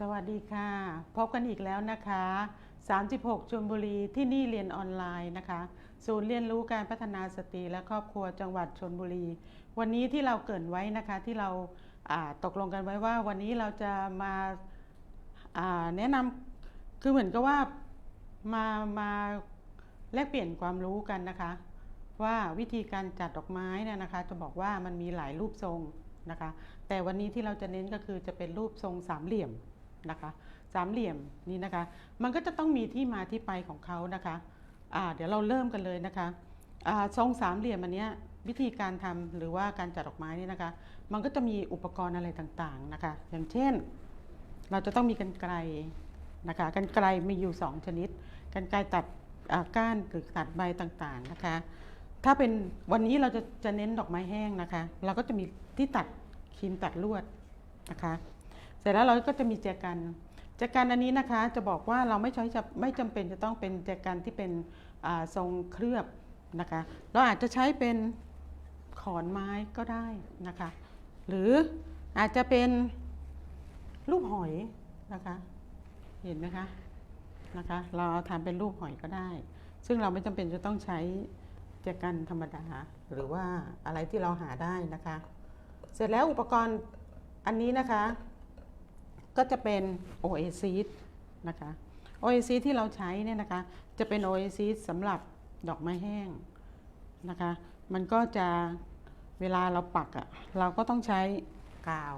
สวัสดีค่ะ พบกันอีกแล้วนะคะ 36ชลบุรีที่นี่เรียนออนไลน์นะคะ ศูนย์เรียนรู้การพัฒนาสตรีและครอบครัวจังหวัดชลบุรี วันนี้ที่เราเกินไว้นะคะที่เราาตกลงกันไว้ว่าวันนี้เราจะมาาแนะนำคือเหมือนกับว่ามามาแลกเปลี่ยนความรู้กันนะคะ ว่าวิธีการจัดดอกไม้เนี่ยนะคะ จะบอกว่ามันมีหลายรูปทรงนะคะ แต่วันนี้ที่เราจะเน้นก็คือจะเป็นรูปทรงสามเหลี่ยม นะคะสามเหลี่ยมนี่นะคะ มันก็จะต้องมีที่มาที่ไปของเขานะคะอ่าเดี๋ยวเราเริ่มกันเลยนะคะอ่าทรงสามเหลี่ยมอันเนี้ยวิธีการทำหรือว่าการจัดดอกไม้นี่นะคะ มันก็จะมีอุปกรณ์อะไรต่างๆนะคะ อย่างเช่น เราจะต้องมีกันไกรนะคะกันไกรมีอยู่ 2 ชนิด กันไกรตัดก้านหรือตัดใบต่างๆนะคะ ถ้าเป็นวันนี้เราจะจะเน้นดอกไม้แห้งนะคะ เราก็จะมีที่ตัดครีมตัดลวดนะคะ สร็จแล้วเราก็จะมีแจกันแจกันอันนี้นะคะจะบอกว่าเราไม่ใช้จะไม่จำเป็นจะต้องเป็นแจกันที่เป็นทรงเคลือบนะคะเราอาจจะใช้เป็นขอนไม้ก็ได้นะคะหรืออาจจะเป็นรูปหอยนะคะเห็นไหมคะนะคะเราเอาทำเป็นรูปหอยก็ได้ ซึ่งเราไม่จำเป็นจะต้องใช้แจกันธรรมดาหรือว่าอะไรที่เราหาได้นะคะ เสร็จแล้วอุปกรณ์อันนี้นะคะ ก็จะเป็น Oasis นะคะ Oasis ที่เราใช้เนี่ยนะคะ จะเป็น Oasis สำหรับดอกไม้แห้งนะคะ มันก็จะเวลาเราปักอะ่ะเราก็ต้องใช้กาว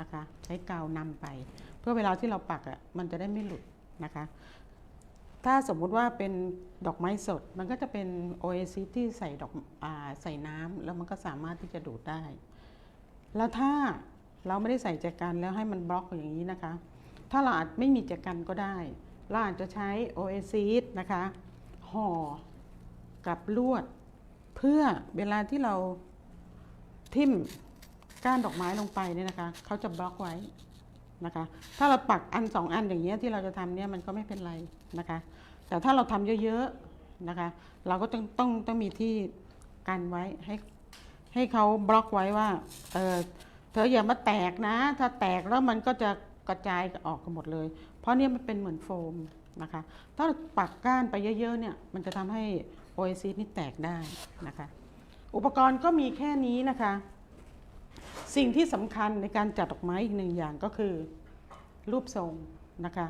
นะคะ ใช้กาวนำไป เพื่อเวลาที่เราปักอะ่ะมันจะได้ไม่หลุดนะคะ ถ้าสมมุติว่าเป็นดอกไม้สด มันก็จะเป็น Oasis ที่ใส่ดอกอใส่น้ำแล้วมันก็สามารถที่จะดูดได้ แล้วถ้า เราไม่ได้ใส่แจกันแล้วให้มันบล็อกอย่างนี้นะคะ ถ้าเราอาจไม่มีแจกันก็ได้เราอาจจะใช้ Oasis นะคะห่อกับลวด เพื่อเวลาที่เราทิ่มก้านดอกไม้ลงไปเนี่ยนะคะเขาจะบล็อกไว้นะคะ ถ้าเราปักอันสองอันอย่างเงี้ยที่เราจะทำเนี่ยมันก็ไม่เป็นไรนะคะ แต่ถ้าเราทำเยอะๆนะคะ เราก็ต้องต้องต้องมีที่กันไว้ให้ให้เขาบล็อกไว้ว่าเออ เธออย่ามาแตกนะ ถ้าแตกแล้วมันก็จะกระจายออกกันหมดเลย เพราะเนี่ยมันเป็นเหมือนโฟมนะคะ ถ้าปักก้านไปเยอะๆเนี่ยมันจะทำให้โอเอซิสนี่แตกได้นะคะ อุปกรณ์ก็มีแค่นี้นะคะ สิ่งที่สำคัญในการจัดดอกไม้อีกหนึ่งอย่างก็คือ รูปทรงนะคะ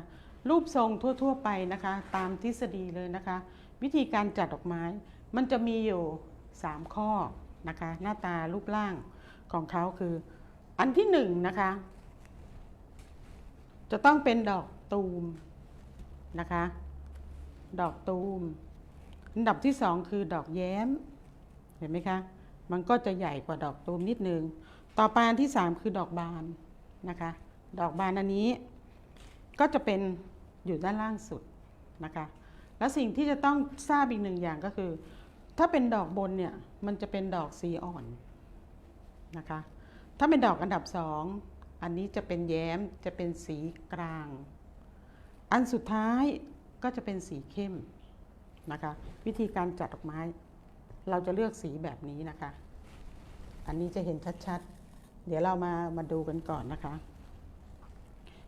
รูปทรงทั่วๆไปนะคะ ตามทฤษฎีเลยนะคะ วิธีการจัดดอกไม้มันจะมีอยู่ 3 ข้อนะคะ หน้าตารูปร่างของเขาคือ อันที่หนึ่งนะคะ จะต้องเป็นดอกตูมนะคะ ดอกตูม อันดับที่สองคือดอกแย้ม เห็นไหมคะ มันก็จะใหญ่กว่าดอกตูมนิดนึง ต่อไปอันที่สามคือดอกบานนะคะ ดอกบานอันนี้ ก็จะเป็นอยู่ด้านล่างสุดนะคะ แล้วสิ่งที่จะต้องทราบอีกหนึ่งอย่างก็คือ ถ้าเป็นดอกบนเนี่ย มันจะเป็นดอกสีอ่อนนะคะ ถ้าเป็นดอกอันดับสอง อันนี้จะเป็นแย้มจะเป็นสีกลาง อันสุดท้ายก็จะเป็นสีเข้มนะคะ วิธีการจัดดอกไม้ เราจะเลือกสีแบบนี้นะคะ อันนี้จะเห็นชัดๆ เดี๋ยวเรามามาดูกันก่อนนะคะ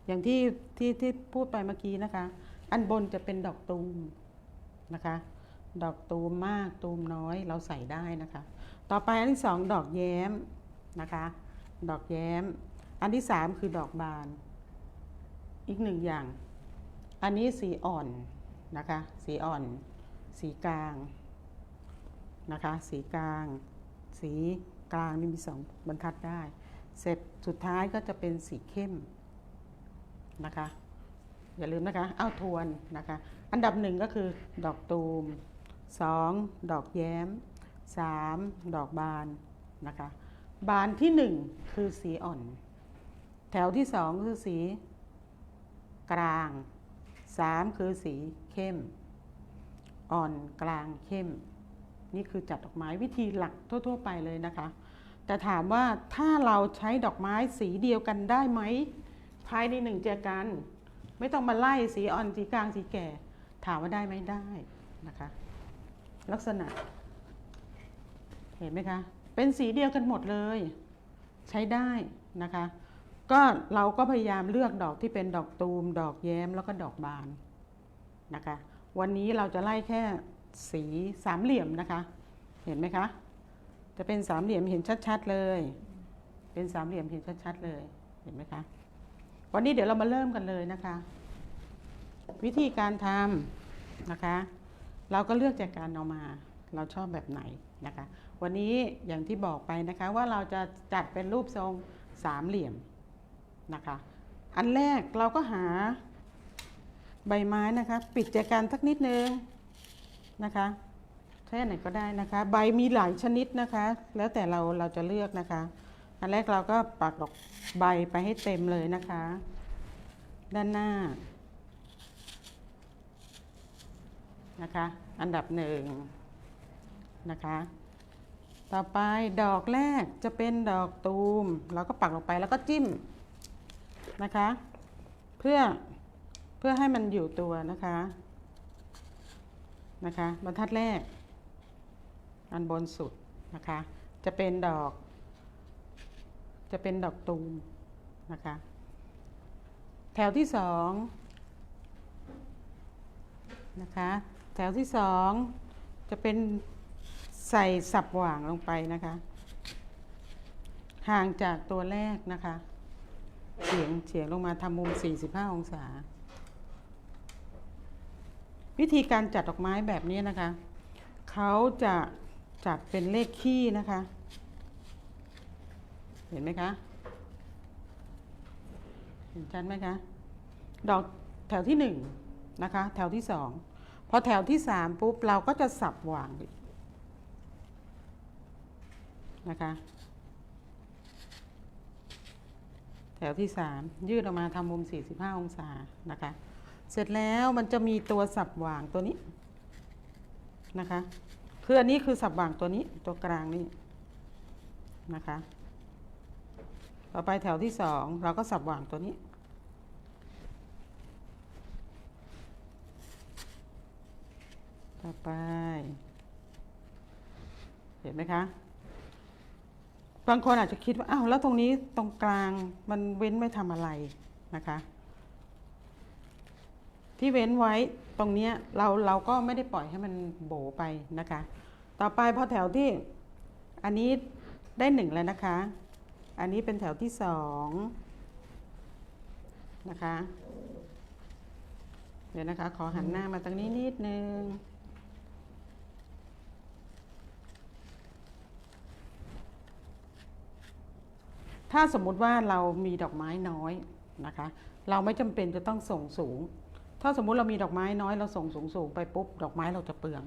อย่างที่ที่ที่พูดไปเมื่อกี้นะคะ อันบนจะเป็นดอกตูมนะคะ ดอกตูมมากตูมน้อยเราใส่ได้นะคะ ต่อไปอันที่สองดอกแย้มนะคะ ดอกแย้ม อันที่สามคือดอกบาน อีกหนึ่งอย่าง อันนี้สีอ่อนนะคะ สีอ่อน สีกลางนะคะ สีกลาง สีกลางนี่มีสองบรรทัดได้ เสร็จสุดท้ายก็จะเป็นสีเข้มนะคะ อย่าลืมนะคะ เอาทวนนะคะ อันดับหนึ่งก็คือดอกตูมสองดอกแย้มสามดอกบานนะคะ บานที่หนึ่งคือสีอ่อน แถวที่สองคือสี กลางสามคือสีเข้ม อ่อนกลางเข้ม นี่คือจัดดอกไม้วิธีหลักทั่ว ๆ ไปเลยนะคะ แต่ถามว่าถ้าเราใช้ดอกไม้สีเดียวกันได้ไหมภายในหนึ่งแจอกัน ไม่ต้องมาไล่สีอ่อนสีกลางสีแก่ ถามว่าได้ไหมได้นะคะ ลักษณะ เห็นไหมคะ เป็นสีเดียวกันหมดเลย ใช้ได้นะคะ ก็เราก็พยายามเลือกดอกที่เป็นดอกตูม ดอกแย้มแล้วก็ดอกบานนะคะ วันนี้เราจะไล่แค่สีสามเหลี่ยมนะคะ เห็นไหมคะ จะเป็นสามเหลี่ยมเห็นชัดๆเลย เป็นสามเหลี่ยมเห็นชัดๆเลย เห็นไหมคะ วันนี้เดี๋ยวเรามาเริ่มกันเลยนะคะ วิธีการทำนะคะ เราก็เลือกจากการเอามา เราชอบแบบไหนนะคะ วันนี้อย่างที่บอกไปนะคะว่าเราจะจัดเป็นรูปทรงสามเหลี่ยมนะคะ อันแรกเราก็หาใบไม้นะคะปิดจากกันสักนิดนึงนะคะใช้ไหนก็ได้นะคะ ใบมีหลายชนิดนะคะ แล้วแต่เราเราจะเลือกนะคะ อันแรกเราก็ปักดอกใบไปให้เต็มเลยนะคะ ด้านหน้านะคะ อันดับหนึ่งนะคะ ต่อไปดอกแรกจะเป็นดอกตูม เราก็ปักลงไปแล้วก็จิ้มนะคะ เพื่อเพื่อให้มันอยู่ตัวนะคะนะคะบรรทัดแรก อันบนสุดนะคะ จะเป็นดอก จะเป็นดอกตูมนะคะ แถวที่สองนะคะ แถวที่สองจะเป็น ใส่สับหว่างลงไปนะคะ ห่างจากตัวแรกนะคะเฉียงเฉียงลงมาทำมุม 45 องศา วิธีการจัดดอกไม้แบบนี้นะคะ เขาจะจัดเป็นเลขขี้นะคะ เห็นไหมคะ เห็นชัดไหมคะ ดอกแถวที่หนึ่งนะคะ แถวที่สองพอแถวที่สามปุ๊บ เราก็จะสับวางอีก นะคะ แถวที่สามยืดออกมาทำมุม 45 องศานะคะ เสร็จแล้วมันจะมีตัวสับหว่างตัวนี้นะคะคืออันนี้คือสับหว่างตัวนี้ตัวกลางนี่นะคะ ต่อไปแถวที่สองเราก็สับหว่างตัวนี้ต่อไป เห็นไหมคะ บางคนอาจจะคิดว่าอ้าวแล้วตรงนี้ตรงกลางมันเว้นไม่ทำอะไรนะคะ ที่เว้นไว้ตรงเนี้ยเราเราก็ไม่ได้ปล่อยให้มันโบไปนะคะ ต่อไปพอแถวที่อันนี้ได้หนึ่งแล้วนะคะ อันนี้เป็นแถวที่สองนะคะ เดี๋ยวนะคะ ขอหันหน้ามาตรงนี้นิดนึง ถ้าสมมุติว่าเรามีดอกไม้น้อยนะคะ เราไม่จำเป็นจะต้องส่งสูง ถ้าสมมุติเรามีดอกไม้น้อยเราส่งสูงสูงๆไปปุ๊บดอกไม้เราจะเปลือง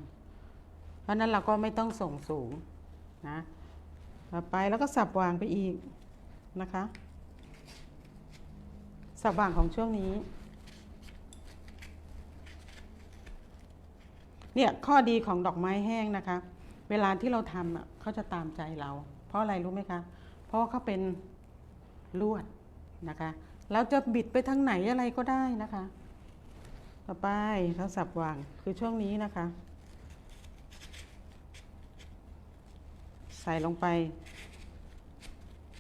เพราะฉะนั้นเราก็ไม่ต้องส่งสูงนะต่อไปแล้วก็สับวางไปอีกนะคะ สับวางของช่วงนี้เนี่ยข้อดีของดอกไม้แห้งนะคะ เวลาที่เราทำอะเขาจะตามใจเรา เพราะอะไรรู้ไหมคะ เพราะว่าเขาเป็นลวดนะคะเราจะบิดไปทางไหนอะไรก็ได้นะคะ ต่อไปเราสับวางคือช่วงนี้นะคะ ใส่ลงไป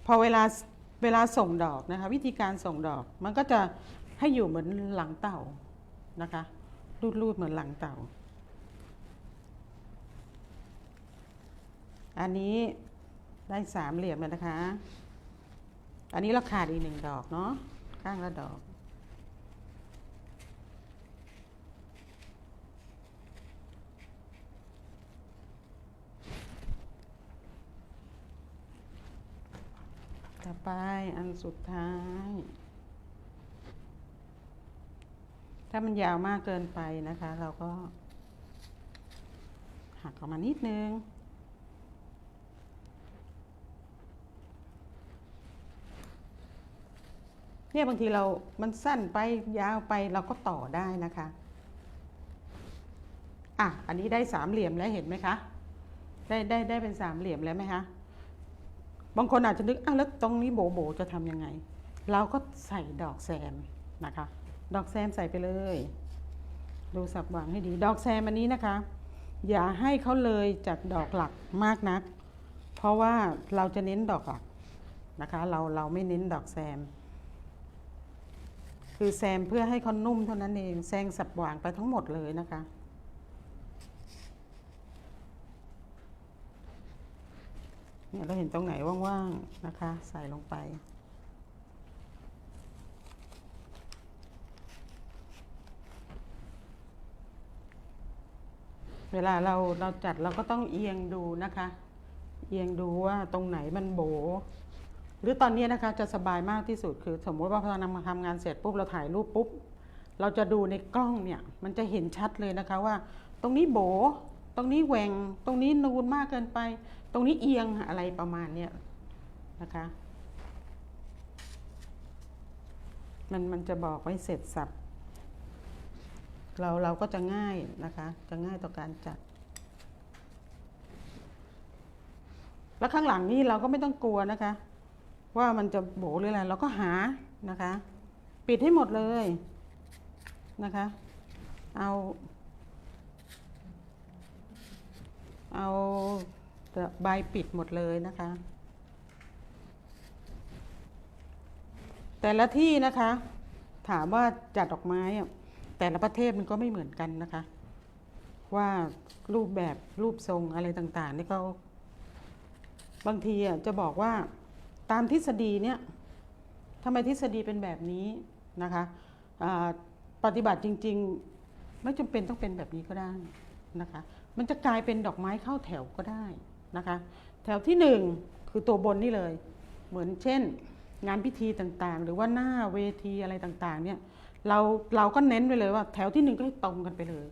พอเวลาเวลาส่งดอกนะคะ วิธีการส่งดอกมันก็จะให้อยู่เหมือนหลังเต่านะคะรูดๆเหมือนหลังเต่า อันนี้ ได้สามเหลี่ยมแล้วนะคะ อันนี้เราขาดอีกหนึ่งดอกเนาะ ข้างละดอก ต่อไปอันสุดท้าย ถ้ามันยาวมากเกินไปนะคะ เราก็หักออกมานิดนึง เนี่ยบางทีเรา มันสั้นไปยาวไปเราก็ต่อได้นะคะ อะ อันนี้ได้สามเหลี่ยมแล้วเห็นไหมคะ ได้ได้ได้เป็นสามเหลี่ยมแล้วไหมคะ บางคนอาจจะนึกอ้าวแล้วตรงนี้โบโบจะทำยังไง เราก็ใส่ดอกแซมนะคะ ดอกแซมใส่ไปเลย ดูสับวางให้ดี ดอกแซมอันนี้นะคะ อย่าให้เขาเลยจากดอกหลักมากนัก เพราะว่าเราจะเน้นดอกหลักนะคะ เราเราไม่เน้นดอกแซม คือแซมเพื่อให้เขานุ่มเท่านั้นเอง แซงสับหว่างไปทั้งหมดเลยนะคะ เนี่ยเราเห็นตรงไหนว่างๆนะคะ ใส่ลงไป เวลาเราเราจัดเราก็ต้องเอียงดูนะคะ เอียงดูว่าตรงไหนมันโบ หรือตอนนี้นะคะจะสบายมากที่สุดคือ สมมติว่าพอเรามาทำงานเสร็จปุ๊บเราถ่ายรูปปุ๊บเราจะดูในกล้องเนี่ยมันจะเห็นชัดเลยนะคะว่า ตรงนี้โบ ตรงนี้แหวงตรงนี้นูนมากเกินไป ตรงนี้เอียงอะไรประมาณเนี้ยนะคะมันมันจะบอกไว้เสร็จสับเราเราก็จะง่ายนะคะ จะง่ายต่อการจัด แล้วข้างหลังนี่เราก็ไม่ต้องกลัวนะคะ ว่ามันจะโบหรืออะไรเราก็หานะคะ ปิดให้หมดเลยนะคะ เอา เอาใบปิดหมดเลยนะคะ แต่ละที่นะคะ ถามว่าจัดดอกไม้อะแต่ละประเทศมันก็ไม่เหมือนกันนะคะ ว่ารูปแบบรูปทรงอะไรต่างๆนี่ก็บางทีอะจะบอกว่า ตามทฤษฎีเนี่ยทำไมทฤษฎีเป็นแบบนี้นะคะปฏิบัติจริง ๆ ไม่จำเป็นต้องเป็นแบบนี้ก็ได้นะคะ มันจะกลายเป็นดอกไม้เข้าแถวก็ได้นะคะ แถวที่หนึ่งคือตัวบนนี่เลย เหมือนเช่น งานพิธีต่างๆ หรือว่าหน้าเวทีอะไรต่างๆเนี่ยเราเราก็เน้นไปเลยว่า แถวที่หนึ่งก็ให้ตรงกันไปเลย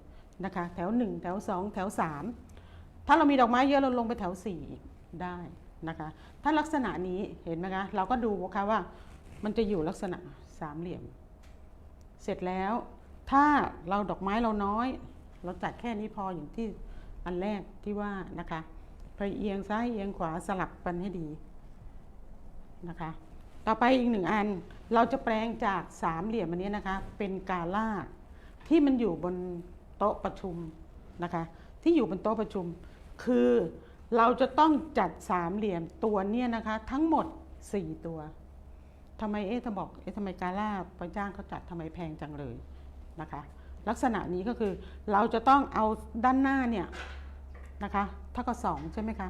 นะคะ แถวหนึ่งแถวสองแถวสามถ้าเรามีดอกไม้เยอะเราลงไปแถวสี่ได้ นะคะ ถ้าลักษณะนี้เห็นไหมคะเราก็ดูนะคะว่ามันจะอยู่ลักษณะสามเหลี่ยม เสร็จแล้วถ้าเราดอกไม้เราน้อย เราจัดแค่นี้พออย่างที่อันแรกที่ว่านะคะไปเอียงซ้ายเอียงขวาสลับกันให้ดีนะคะ ต่อไปอีกหนึ่งอันเราจะแปลงจากสามเหลี่ยมอันนี้นะคะ เป็นกาล่าที่มันอยู่บนโต๊ะประชุมนะคะ ที่อยู่บนโต๊ะประชุม คือ เราจะต้องจัดสามเหลี่ยมตัวเนี่ยนะคะ ทั้งหมด4ตัวทำไมเอ๊ะถ้าบอกเอ๊ะทำไมกาล่าไปจ้างเขาจัดทำไมแพงจังเลยนะคะ ลักษณะนี้ก็คือเราจะต้องเอาด้านหน้าเนี่ยนะคะเท่ากับสองใช่ไหมคะ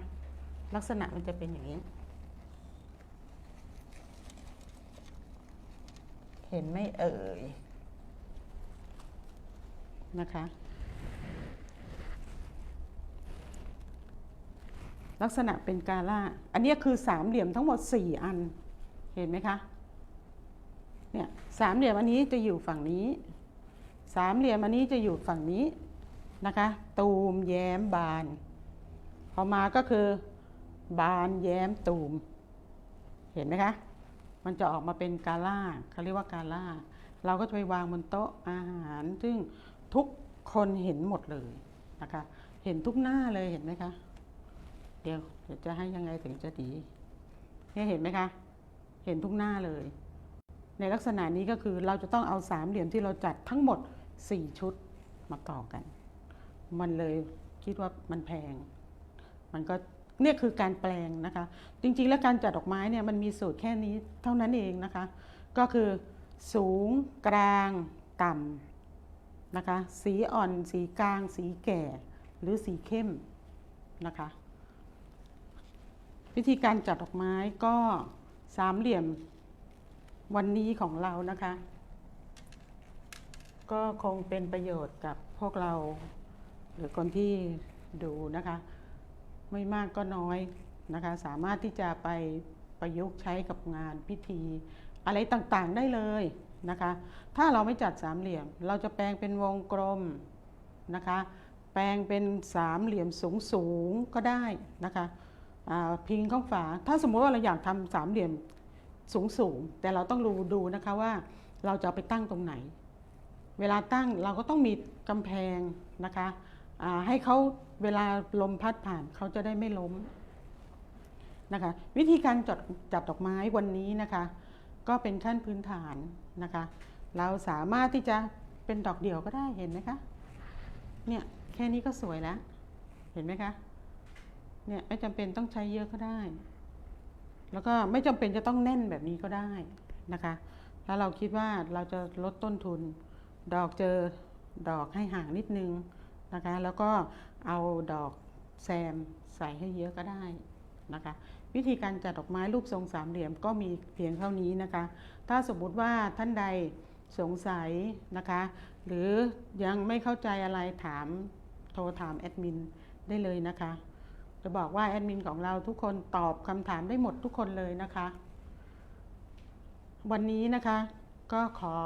ลักษณะมันจะเป็นอย่างนี้ เห็นไหม่เอ่ยนะคะ ลักษณะเป็นกาล่า อันนี้คือสามเหลี่ยมทั้งหมด 4 อัน เห็นไหมคะ เนี่ยสามเหลี่ยมอันนี้จะอยู่ฝั่งนี้ สามเหลี่ยมอันนี้จะอยู่ฝั่งนี้นะคะ ตูมแย้มบาน พอมาก็คือบานแย้มตูม เห็นไหมคะ มันจะออกมาเป็นกาล่าเขาเรียกว่ากาล่า เราก็จะไปวางบนโต๊ะอาหาร ซึ่งทุกคนเห็นหมดเลยนะคะ เห็นทุกหน้าเลยเห็นไหมคะ ดี๋ยวเดี๋ยวจะให้ยังไงถึงจะดีเนี่ยเห็นไหมคะ เห็นทุกหน้าเลย ในลักษณะนี้ก็คือเราจะต้องเอาสามเหลี่ยมที่เราจัดทั้งหมด 4 ชุดมาต่อกัน มันเลยคิดว่ามันแพง มันก็เนี่ยคือการแปลงนะคะ จริงๆ แล้วการจัดดอกไม้เนี่ยมันมีสูตรแค่นี้เท่านั้นเองนะคะ ก็คือสูงกลางต่ำนะคะ สีอ่อน สีกลาง สีแก่ หรือสีเข้มนะคะ วิธีการจัดดอกไม้ก็สามเหลี่ยมวันนี้ของเรานะคะ ก็คงเป็นประโยชน์กับพวกเราหรือคนที่ดูนะคะ ไม่มากก็น้อยนะคะ สามารถที่จะไปประยุกต์ใช้กับงานพิธี อะไรต่างๆได้เลยนะคะ ถ้าเราไม่จัดสามเหลี่ยม เราจะแปลงเป็นวงกลมนะคะ แปลงเป็นสามเหลี่ยมสูงๆก็ได้นะคะ พิงข้างฝา ถ้าสมมติว่าเราอยากทำสามเหลี่ยมสูงสูงๆแต่เราต้องดูดูนะคะว่าเราจะไปตั้งตรงไหน เวลาตั้งเราก็ต้องมีกำแพงนะคะให้เขาเวลาลมพัดผ่านเขาจะได้ไม่ล้มนะคะวิธีการจัดจัดดอกไม้วันนี้นะคะ ก็เป็นขั้นพื้นฐานนะคะ เราสามารถที่จะเป็นดอกเดี่ยวก็ได้เห็นไหมคะเนี่ยแค่นี้ก็สวยแล้ว เห็นไหมคะ เนี่ยไม่จำเป็นต้องใช้เยอะก็ได้ แล้วก็ไม่จำเป็นจะต้องแน่นแบบนี้ก็ได้นะคะ แล้วเราคิดว่าเราจะลดต้นทุน ดอกเจอดอกให้ห่างนิดนึงนะคะ แล้วก็เอาดอกแซมใส่ให้เยอะก็ได้นะคะ วิธีการจัดดอกไม้รูปทรงสามเหลี่ยมก็มีเพียงเท่านี้นะคะ ถ้าสมมุติว่าท่านใดสงสัยนะคะ หรือยังไม่เข้าใจอะไรถามโทรถามแอดมินได้เลยนะคะ จะบอกว่าแอดมินของเราทุกคนตอบคำถามได้หมดทุกคนเลยนะคะ วันนี้นะคะก็ขอ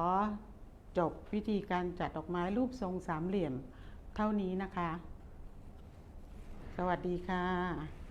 จบวิธีการจัดดอกไม้รูปทรงสามเหลี่ยมเท่านี้นะคะ สวัสดีค่ะ